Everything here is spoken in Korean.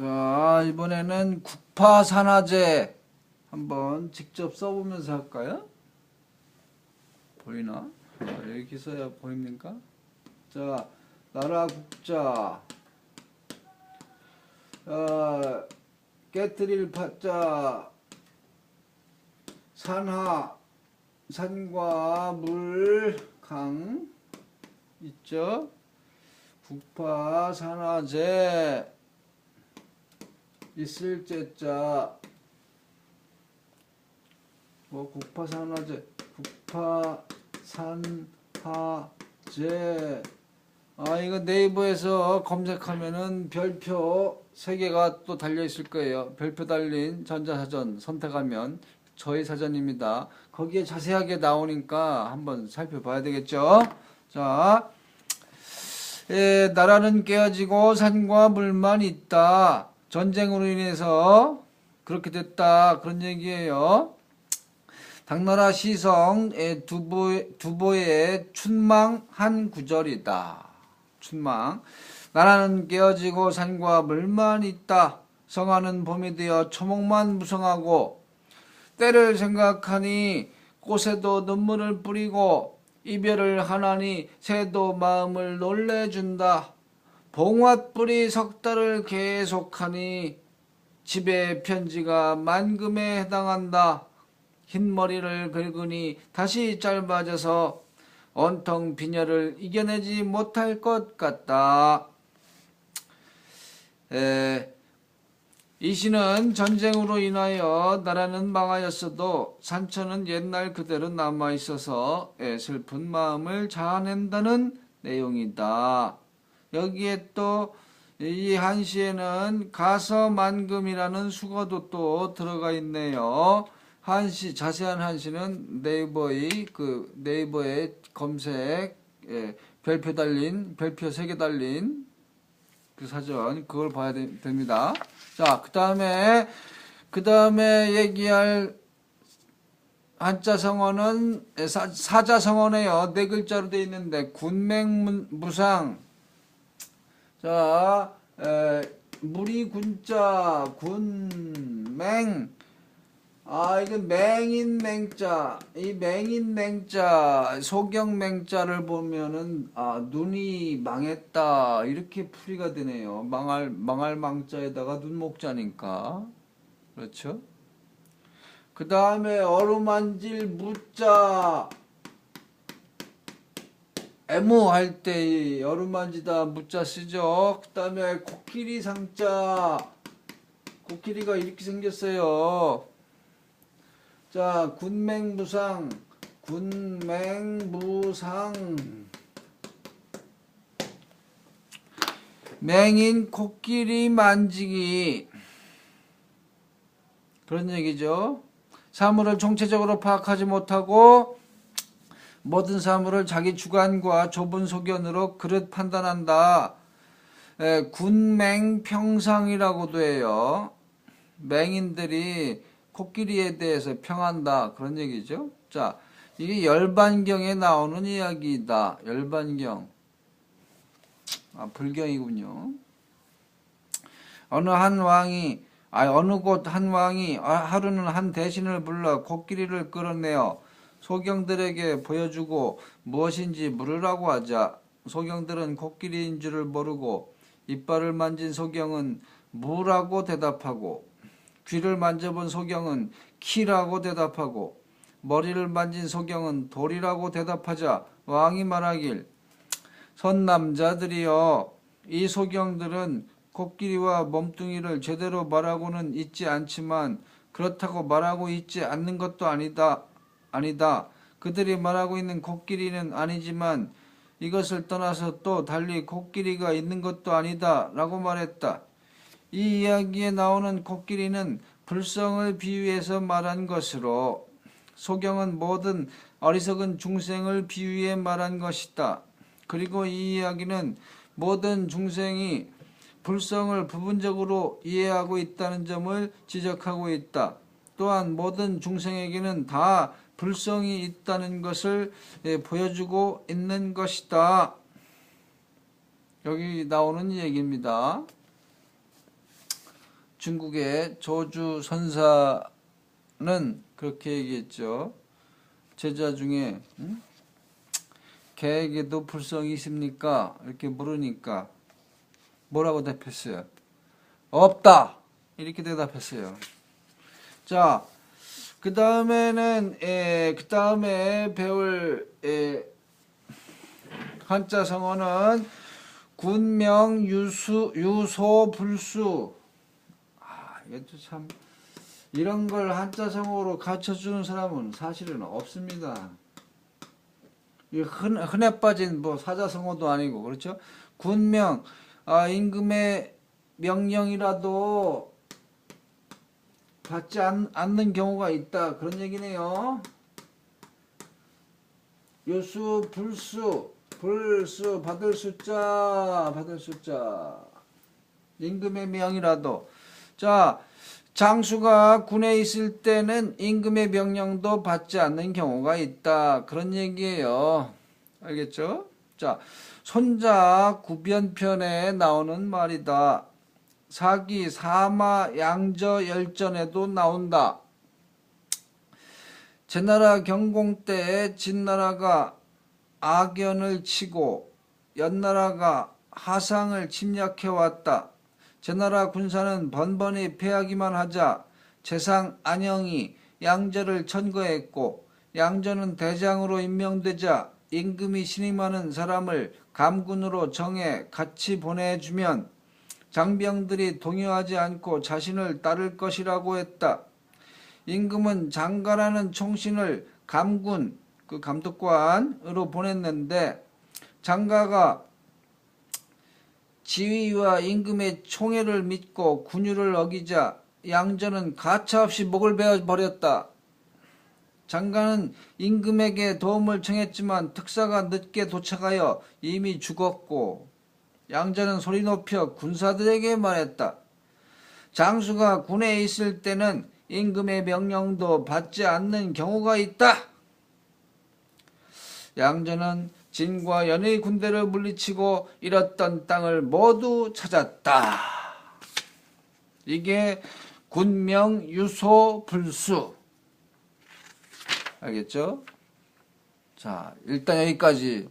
자, 이번에는 국파산화제 한번 직접 써보면서 할까요? 보이나? 아, 여기 써야 보입니까? 자, 나라 국자. 어, 깨트릴 파자. 산하. 산과 물, 강. 있죠? 국파 산화제. 있을 제자 뭐 국파산화제 국파산화제. 아 이거 네이버에서 검색하면은 별표 세 개가 또 달려 있을 거예요. 별표 달린 전자사전 선택하면 저희 사전입니다. 거기에 자세하게 나오니까 한번 살펴봐야 되겠죠? 자 예, 나라는 깨어지고 산과 물만 있다. 전쟁으로 인해서 그렇게 됐다. 그런 얘기예요. 당나라 시성 의 두보, 두보의 춘망한 구절이다. 춘망. 나라는 깨어지고 산과 물만 있다. 성하는 봄이 되어 초목만 무성하고 때를 생각하니 꽃에도 눈물을 뿌리고 이별을 하나니 새도 마음을 놀래준다. 봉화뿌리 석 달을 계속하니 집에 편지가 만금에 해당한다. 흰머리를 긁으니 다시 짧아져서 온통 빈혈을 이겨내지 못할 것 같다. 에, 이 시는 전쟁으로 인하여 나라는 망하였어도 산천은 옛날 그대로 남아 있어서 예, 슬픈 마음을 자아낸다는 내용이다. 여기에 또 이 한시에는 가서만금이라는 수거도 또 들어가 있네요. 한시 자세한 한시는 네이버의 그 네이버에 검색 예, 별표 달린 별표 세개 달린 그 사전 그걸 봐야 되, 됩니다. 자, 그 다음에 그 다음에 얘기할 한자 성어는 사, 사자 성어네요. 네 글자로 되어 있는데 군맹무상. 자, 에, 무리 군자 군맹. 아, 이거 맹인 맹자. 이 맹인 맹자, 소경 맹자를 보면은, 아, 눈이 망했다. 이렇게 풀이가 되네요. 망할, 망할 망자에다가 눈목자니까. 그렇죠? 그 다음에 어루만질 무자. 애무할 때 어루만지다 무자 쓰죠. 그 다음에 코끼리 상자. 코끼리가 이렇게 생겼어요. 자, 군맹무상, 군맹무상. 맹인 코끼리 만지기. 그런 얘기죠. 사물을 총체적으로 파악하지 못하고 모든 사물을 자기 주관과 좁은 소견으로 그릇 판단한다. 에, 군맹평상이라고도 해요. 맹인들이 코끼리에 대해서 평한다 그런 얘기죠. 자, 이게 열반경에 나오는 이야기다. 열반경. 아, 불경이군요. 어느 한 왕이 아 어느 곳 한 왕이 아, 하루는 한 대신을 불러 코끼리를 끌어내어 소경들에게 보여주고 무엇인지 물으라고 하자. 소경들은 코끼리인 줄을 모르고 이빨을 만진 소경은 무라고 대답하고 귀를 만져본 소경은 키라고 대답하고 머리를 만진 소경은 돌이라고 대답하자 왕이 말하길 선 남자들이여 이 소경들은 코끼리와 몸뚱이를 제대로 말하고는 있지 않지만 그렇다고 말하고 있지 않는 것도 아니다 아니다 그들이 말하고 있는 코끼리는 아니지만 이것을 떠나서 또 달리 코끼리가 있는 것도 아니다 라고 말했다 이 이야기에 나오는 코끼리는 불성을 비유해서 말한 것으로 소경은 모든 어리석은 중생을 비유해 말한 것이다. 그리고 이 이야기는 모든 중생이 불성을 부분적으로 이해하고 있다는 점을 지적하고 있다. 또한 모든 중생에게는 다 불성이 있다는 것을 예, 보여주고 있는 것이다. 여기 나오는 얘기입니다. 중국의 조주 선사는 그렇게 얘기했죠. 제자 중에 음? 개에게도 불성이 있습니까? 이렇게 물으니까 뭐라고 대답했어요? 없다. 이렇게 대답했어요. 자, 그 다음에는 그 다음에 배울 에, 한자 성어는 군명 유수 유소 불수. 아, 이것도 참 이런 걸 한자 성어로 가르쳐 주는 사람은 사실은 없습니다. 이 흔, 흔해 빠진 뭐 사자성어도 아니고 그렇죠? 군명 아, 임금의 명령이라도 받지 않, 않는 경우가 있다 그런 얘기네요. 요수 불수 불수 받을 숫자 받을 숫자 임금의 명이라도 자 장수가 군에 있을 때는 임금의 명령도 받지 않는 경우가 있다. 그런 얘기예요. 알겠죠? 자, 손자 구변편에 나오는 말이다. 사기, 사마, 양저, 열전에도 나온다. 제나라 경공 때 진나라가 악연을 치고 연나라가 하상을 침략해 왔다. 제나라 군사는 번번이 패하기만 하자 재상 안영이 양저를 천거했고 양저는 대장으로 임명되자 임금이 신임하는 사람을 감군으로 정해 같이 보내주면 장병들이 동요하지 않고 자신을 따를 것이라고 했다. 임금은 장가라는 총신을 감군 그 감독관으로 보냈는데 장가가 지위와 임금의 총애를 믿고 군유를 어기자 양전은 가차없이 목을 베어 버렸다. 장가는 임금에게 도움을 청했지만 특사가 늦게 도착하여 이미 죽었고 양자는 소리 높여 군사들에게 말했다. 장수가 군에 있을 때는 임금의 명령도 받지 않는 경우가 있다. 양자는 진과 연의 군대를 물리치고 잃었던 땅을 모두 찾았다. 이게 군명 유소 불수. 알겠죠? 자, 일단 여기까지